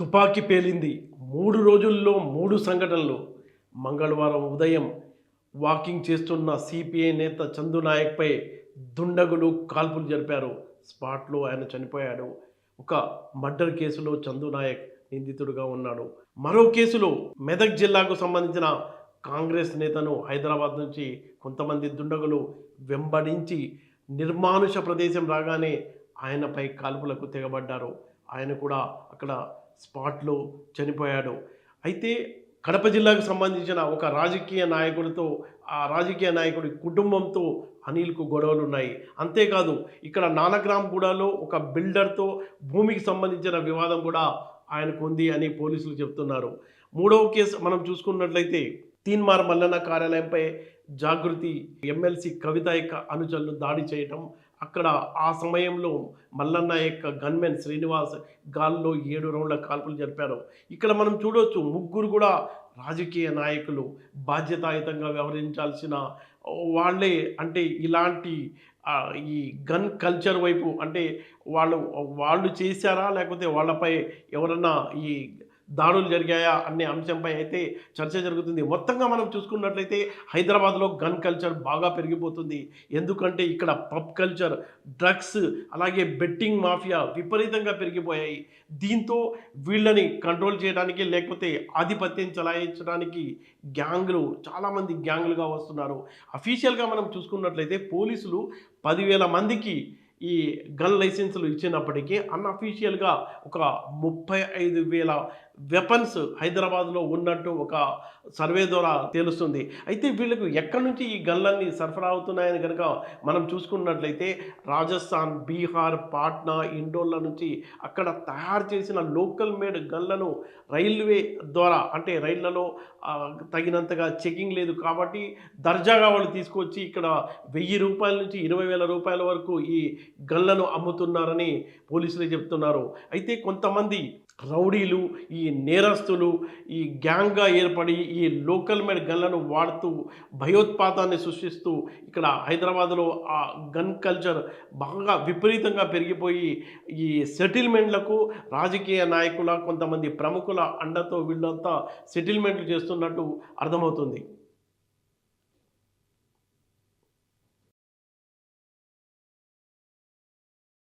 తుపాకీ పేలింది. మూడు రోజుల్లో మూడు సంఘటనలు. మంగళవారం ఉదయం వాకింగ్ చేస్తున్న సిపిఐ నేత చందు నాయక్పై దుండగులు కాల్పులు జరిపారు. స్పాట్లో ఆయన చనిపోయాడు. ఒక మర్డర్ కేసులో చందు నాయక్ నిందితుడుగా ఉన్నాడు. మరో కేసులో మెదక్ జిల్లాకు సంబంధించిన కాంగ్రెస్ నేతను హైదరాబాద్ నుంచి కొంతమంది దుండగులు వెంబడించి నిర్మానుష ప్రదేశం రాగానే ఆయనపై కాల్పులకు తెగబడ్డారు. ఆయన కూడా అక్కడ స్పాట్లో చనిపోయాడు. అయితే కడప జిల్లాకు సంబంధించిన ఒక రాజకీయ నాయకుడితో ఆ రాజకీయ నాయకుడి కుటుంబంతో అనిల్కు గొడవలు ఉన్నాయి అంతేకాదు ఇక్కడ నానగ్రామ్గూడలో ఒక బిల్డర్తో భూమికి సంబంధించిన వివాదం కూడా ఆయనకు ఉంది అని పోలీసులు చెప్తున్నారు. మూడవ కేసు మనం చూసుకున్నట్లయితే తీన్మార్ మల్లన్న కార్యాలయంపై జాగృతి ఎమ్మెల్సీ కవిత యొక్క అనుచరులు దాడి చేయటం అక్కడ ఆ సమయంలో మల్లన్న యొక్క గన్మెన్ శ్రీనివాస్ గాల్లో ఏడు రౌండ్ల కాల్పులు జరిపారు. ఇక్కడ మనం చూడవచ్చు ముగ్గురు కూడా రాజకీయ నాయకులు బాధ్యతాయుతంగా వ్యవహరించాల్సిన వాళ్ళే అంటే ఇలాంటి ఈ గన్ కల్చర్ వైపు అంటే వాళ్ళు వాళ్ళు చేశారా లేకపోతే వాళ్ళపై ఎవరన్నా ఈ దాడులు జరిగాయా అనే అంశంపై అయితే చర్చ జరుగుతుంది. మొత్తంగా మనం చూసుకున్నట్లయితే హైదరాబాద్లో గన్ కల్చర్ బాగా పెరిగిపోతుంది. ఎందుకంటే ఇక్కడ పబ్ కల్చర్ డ్రగ్స్ అలాగే బెట్టింగ్ మాఫియా విపరీతంగా పెరిగిపోయాయి. దీంతో వీళ్ళని కంట్రోల్ చేయడానికి లేకపోతే ఆధిపత్యం చలాయించడానికి గ్యాంగ్లు చాలామంది గ్యాంగ్లుగా వస్తున్నారు. అఫీషియల్గా మనం చూసుకున్నట్లయితే పోలీసులు పదివేల మందికి ఈ గన్ లైసెన్సులు ఇచ్చినప్పటికీ అన్అఫీషియల్గా ఒక ముప్పై ఐదు వేల వెపన్స్ హైదరాబాద్లో ఉన్నట్టు ఒక సర్వే ద్వారా తెలుస్తుంది. అయితే వీళ్ళకు ఎక్కడి నుంచి ఈ గన్లన్నీ సరఫరా అవుతున్నాయని కనుక మనం చూసుకున్నట్లయితే రాజస్థాన్ బీహార్ పాట్నా ఇండోర్ల నుంచి అక్కడ తయారు చేసిన లోకల్ మేడ్ గన్లను రైల్వే ద్వారా అంటే రైళ్ళలో తగినంతగా చెకింగ్ లేదు కాబట్టి దర్జాగా వాళ్ళు తీసుకొచ్చి ఇక్కడ వెయ్యి రూపాయల నుంచి ఇరవై వేల రూపాయల వరకు ఈ గన్లను అమ్ముతున్నారని పోలీసులు చెప్తున్నారు. అయితే కొంతమంది రౌడీలు ఈ నేరస్తులు ఈ గ్యాంగ్గా ఏర్పడి ఈ లోకల్ మేడ్ గన్లను వాడుతూ భయోత్పాతాన్ని సృష్టిస్తూ ఇక్కడ హైదరాబాద్లో ఆ గన్ కల్చర్ బాగా విపరీతంగా పెరిగిపోయి ఈ సెటిల్మెంట్లకు రాజకీయ నాయకుల కొంతమంది ప్రముఖుల అండతో వీళ్ళంతా సెటిల్మెంట్లు చేస్తున్నట్టు అర్థమవుతుంది.